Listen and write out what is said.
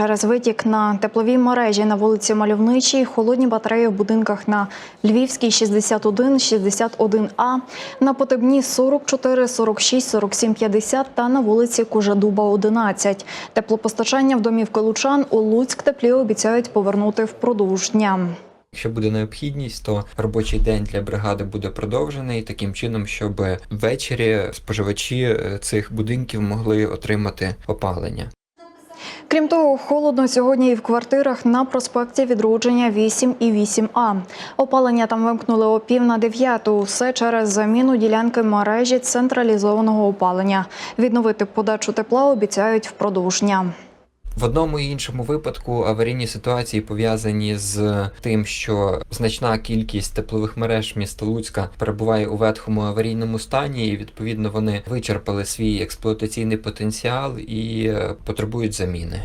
через витік на тепловій мережі на вулиці Мальовничій, холодні батареї в будинках на Львівській 61, 61А, на Потебні 44, 46, 47, 50 та на вулиці Кожедуба 11. Теплопостачання в домівки Лучан у Луцьк теплі обіцяють повернути впродовж дня. Якщо буде необхідність, то робочий день для бригади буде продовжений таким чином, щоб ввечері споживачі е, цих будинків могли отримати опалення. Крім того, холодно сьогодні і в квартирах на проспекті відродження 8 і 8А. Опалення там вимкнули о пів на дев'яту. Все через заміну ділянки мережі централізованого опалення. Відновити подачу тепла обіцяють впродовж дня. В одному і іншому випадку аварійні ситуації пов'язані з тим, що значна кількість теплових мереж міста Луцька перебуває у ветхому аварійному стані, і відповідно вони вичерпали свій експлуатаційний потенціал і е, потребують заміни.